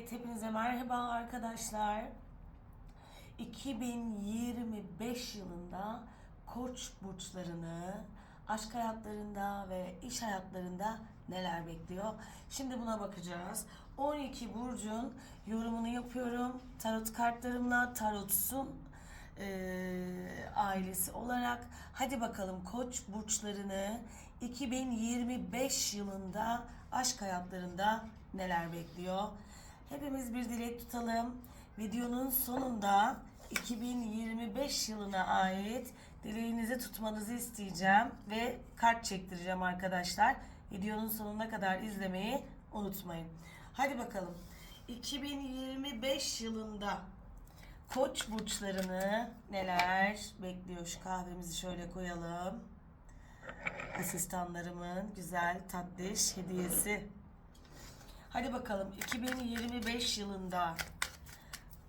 Evet, hepinize merhaba arkadaşlar. 2025 yılında Koç burçlarını aşk hayatlarında ve iş hayatlarında neler bekliyor? Şimdi buna bakacağız. 12 burcun yorumunu yapıyorum. Tarot kartlarımla Tarotsun eee, ailesi olarak hadi bakalım Koç burçlarını 2025 yılında aşk hayatlarında neler bekliyor? Hepimiz bir dilek tutalım. Videonun sonunda 2025 yılına ait dileğinizi tutmanızı isteyeceğim ve kart çektireceğim arkadaşlar. Videonun sonuna kadar izlemeyi unutmayın. Hadi bakalım. 2025 yılında Koç burçlarını neler bekliyor? Şu kahvemizi şöyle koyalım. Asistanlarımın güzel tatlış hediyesi. Hadi bakalım 2025 yılında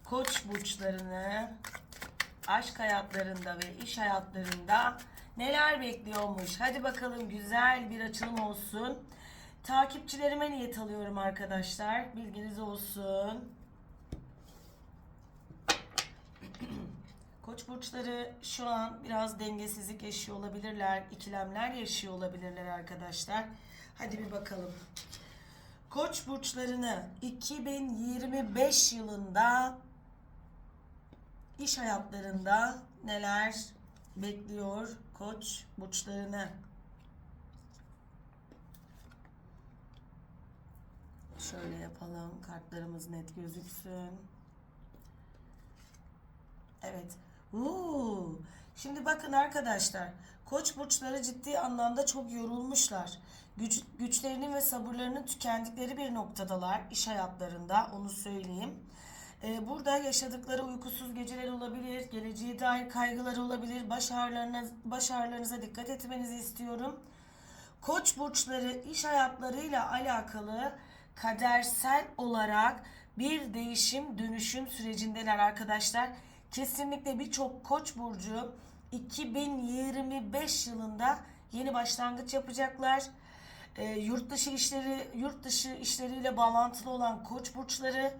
Koç burçlarını aşk hayatlarında ve iş hayatlarında neler bekliyormuş? Hadi bakalım güzel bir açılım olsun. Takipçilerime niyet alıyorum arkadaşlar. Bilginiz olsun. Koç burçları şu an biraz dengesizlik yaşıyor olabilirler, ikilemler yaşıyor olabilirler arkadaşlar. Hadi bir bakalım. Koç burçlarını 2025 yılında iş hayatlarında neler bekliyor Koç burçlarını? Şöyle yapalım. Kartlarımız net gözüksün. Evet. Uuu. Şimdi bakın arkadaşlar. Koç burçları ciddi anlamda çok yorulmuşlar. Güç, güçlerinin ve sabırlarının tükendikleri bir noktadalar iş hayatlarında onu söyleyeyim. Ee, burada yaşadıkları uykusuz geceler olabilir, geleceğe dair kaygıları olabilir. Baş, ağrılarına, baş ağrılarınıza dikkat etmenizi istiyorum. Koç burçları iş hayatlarıyla alakalı kadersel olarak bir değişim dönüşüm sürecindeler arkadaşlar. Kesinlikle birçok koç burcu 2025 yılında yeni başlangıç yapacaklar. Ee, yurt dışı işleri, yurt dışı işleriyle bağlantılı olan koç burçları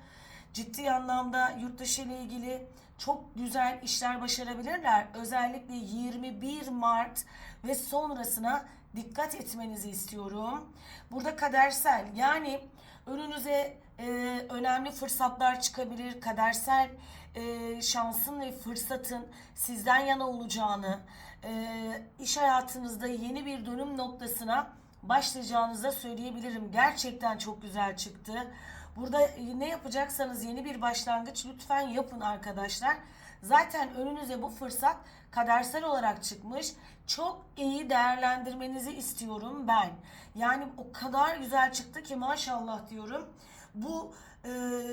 ciddi anlamda yurt dışı ile ilgili çok güzel işler başarabilirler. Özellikle 21 Mart ve sonrasına dikkat etmenizi istiyorum. Burada kadersel yani önünüze e, önemli fırsatlar çıkabilir. Kadersel e, şansın ve fırsatın sizden yana olacağını, e, iş hayatınızda yeni bir dönüm noktasına başlayacağınızı da söyleyebilirim. Gerçekten çok güzel çıktı. Burada ne yapacaksanız yeni bir başlangıç lütfen yapın arkadaşlar. Zaten önünüze bu fırsat kadersel olarak çıkmış. Çok iyi değerlendirmenizi istiyorum ben. Yani o kadar güzel çıktı ki maşallah diyorum. Bu e,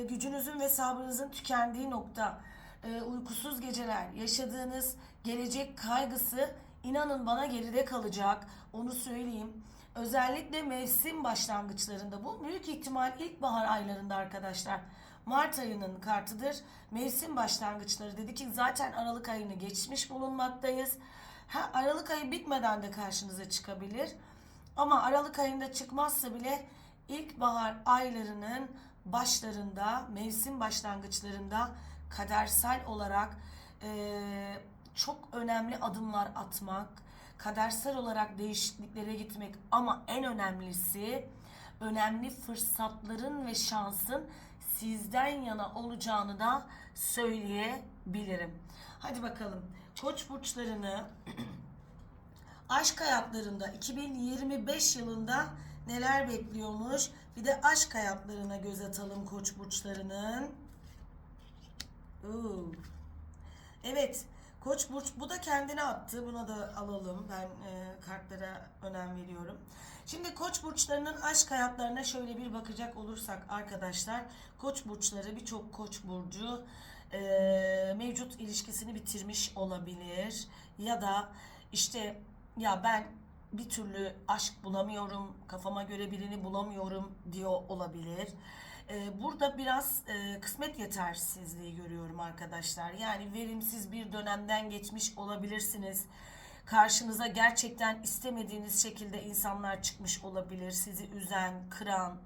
gücünüzün ve sabrınızın tükendiği nokta, e, uykusuz geceler, yaşadığınız gelecek kaygısı inanın bana geride kalacak. Onu söyleyeyim. Özellikle mevsim başlangıçlarında bu büyük ihtimal ilkbahar aylarında arkadaşlar. Mart ayının kartıdır. Mevsim başlangıçları dedi ki zaten Aralık ayını geçmiş bulunmaktayız. Ha, Aralık ayı bitmeden de karşınıza çıkabilir. Ama Aralık ayında çıkmazsa bile ilkbahar aylarının başlarında, mevsim başlangıçlarında kadersel olarak eee, çok önemli adımlar atmak, kadersel olarak değişikliklere gitmek ama en önemlisi önemli fırsatların ve şansın sizden yana olacağını da söyleyebilirim. Hadi bakalım. Koç burçlarını aşk hayatlarında 2025 yılında neler bekliyormuş? Bir de aşk hayatlarına göz atalım koç burçlarının. Oo. Evet. Koç burç bu da kendine attı. Buna da alalım. Ben e, kartlara önem veriyorum. Şimdi koç burçlarının aşk hayatlarına şöyle bir bakacak olursak arkadaşlar. Koç burçları birçok koç burcu e, mevcut ilişkisini bitirmiş olabilir. Ya da işte ya ben bir türlü aşk bulamıyorum, kafama göre birini bulamıyorum diyor olabilir. Ee, burada biraz e, kısmet yetersizliği görüyorum arkadaşlar. Yani verimsiz bir dönemden geçmiş olabilirsiniz. Karşınıza gerçekten istemediğiniz şekilde insanlar çıkmış olabilir. Sizi üzen, kıran,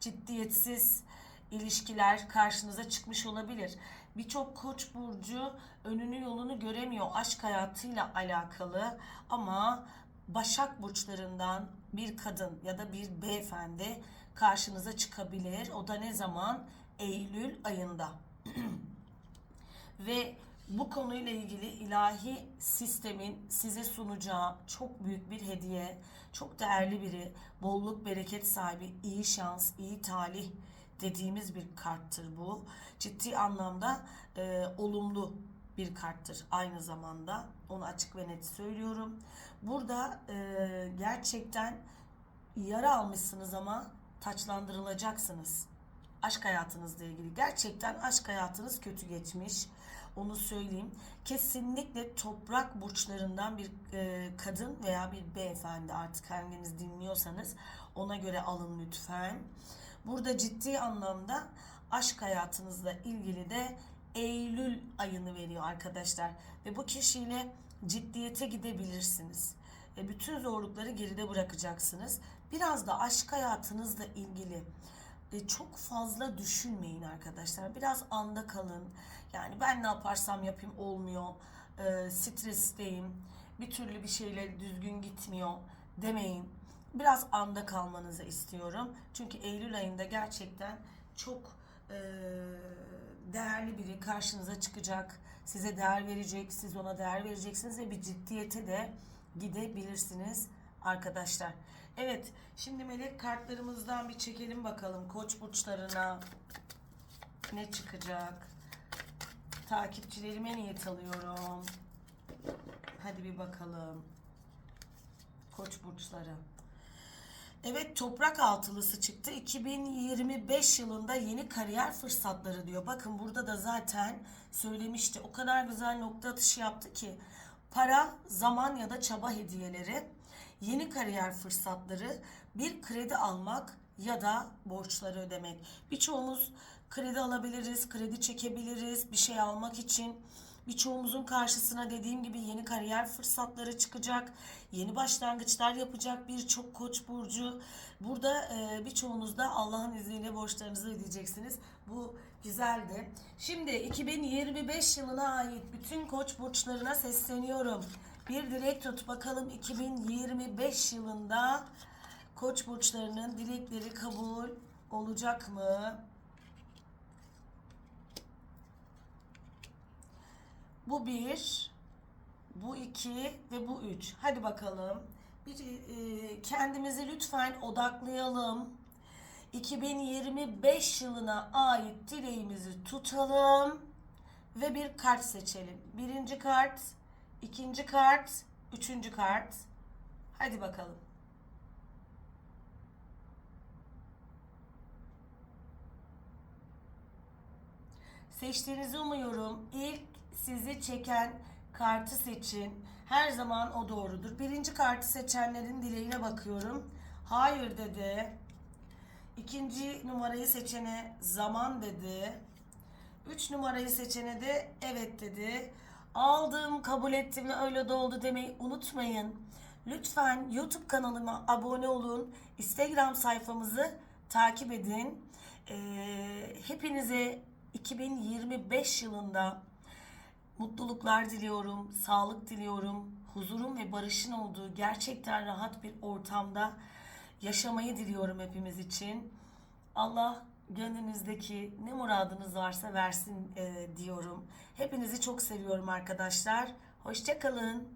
ciddiyetsiz ilişkiler karşınıza çıkmış olabilir. Birçok koç burcu önünü yolunu göremiyor aşk hayatıyla alakalı ama Başak burçlarından bir kadın ya da bir beyefendi karşınıza çıkabilir. O da ne zaman? Eylül ayında. Ve bu konuyla ilgili ilahi sistemin size sunacağı çok büyük bir hediye, çok değerli biri, bolluk bereket sahibi, iyi şans, iyi talih dediğimiz bir karttır bu. Ciddi anlamda e, olumlu bir karttır aynı zamanda. Onu açık ve net söylüyorum. Burada e, gerçekten yara almışsınız ama taçlandırılacaksınız. Aşk hayatınızla ilgili. Gerçekten aşk hayatınız kötü geçmiş. Onu söyleyeyim. Kesinlikle toprak burçlarından bir e, kadın veya bir beyefendi artık hanginiz dinliyorsanız ona göre alın lütfen. Burada ciddi anlamda aşk hayatınızla ilgili de Eylül ayını veriyor arkadaşlar. Ve bu kişiyle ciddiyete gidebilirsiniz. Ve bütün zorlukları geride bırakacaksınız. Biraz da aşk hayatınızla ilgili e, çok fazla düşünmeyin arkadaşlar. Biraz anda kalın. Yani ben ne yaparsam yapayım olmuyor. E, stresteyim. Bir türlü bir şeyler düzgün gitmiyor demeyin. Biraz anda kalmanızı istiyorum. Çünkü Eylül ayında gerçekten çok e, değerli biri karşınıza çıkacak. Size değer verecek, siz ona değer vereceksiniz ve bir ciddiyete de gidebilirsiniz arkadaşlar. Evet, şimdi melek kartlarımızdan bir çekelim bakalım koç burçlarına ne çıkacak. Takipçilerime niyet alıyorum. Hadi bir bakalım. Koç burçları. Evet toprak altılısı çıktı. 2025 yılında yeni kariyer fırsatları diyor. Bakın burada da zaten söylemişti. O kadar güzel nokta atışı yaptı ki para, zaman ya da çaba hediyeleri, yeni kariyer fırsatları, bir kredi almak ya da borçları ödemek. Birçoğumuz kredi alabiliriz, kredi çekebiliriz bir şey almak için. Birçoğumuzun karşısına dediğim gibi yeni kariyer fırsatları çıkacak. Yeni başlangıçlar yapacak birçok koç burcu. Burada e, birçoğunuz da Allah'ın izniyle borçlarınızı ödeyeceksiniz. Bu güzeldi. Şimdi 2025 yılına ait bütün koç burçlarına sesleniyorum. Bir dilek tut bakalım 2025 yılında koç burçlarının dilekleri kabul olacak mı? Bu bir, bu iki ve bu üç. Hadi bakalım. Bir e, kendimizi lütfen odaklayalım. 2025 yılına ait dileğimizi tutalım ve bir kart seçelim. Birinci kart, ikinci kart, üçüncü kart. Hadi bakalım. Seçtiğinizi umuyorum. İlk sizi çeken kartı seçin. Her zaman o doğrudur. Birinci kartı seçenlerin dileğine bakıyorum. Hayır dedi. İkinci numarayı seçene zaman dedi. Üç numarayı seçene de evet dedi. Aldım, kabul ettim ve öyle de oldu demeyi unutmayın. Lütfen YouTube kanalıma abone olun. Instagram sayfamızı takip edin. Ee, hepinize 2025 yılında mutluluklar diliyorum, sağlık diliyorum, huzurun ve barışın olduğu gerçekten rahat bir ortamda yaşamayı diliyorum hepimiz için. Allah gönlünüzdeki ne muradınız varsa versin e, diyorum. Hepinizi çok seviyorum arkadaşlar. Hoşçakalın.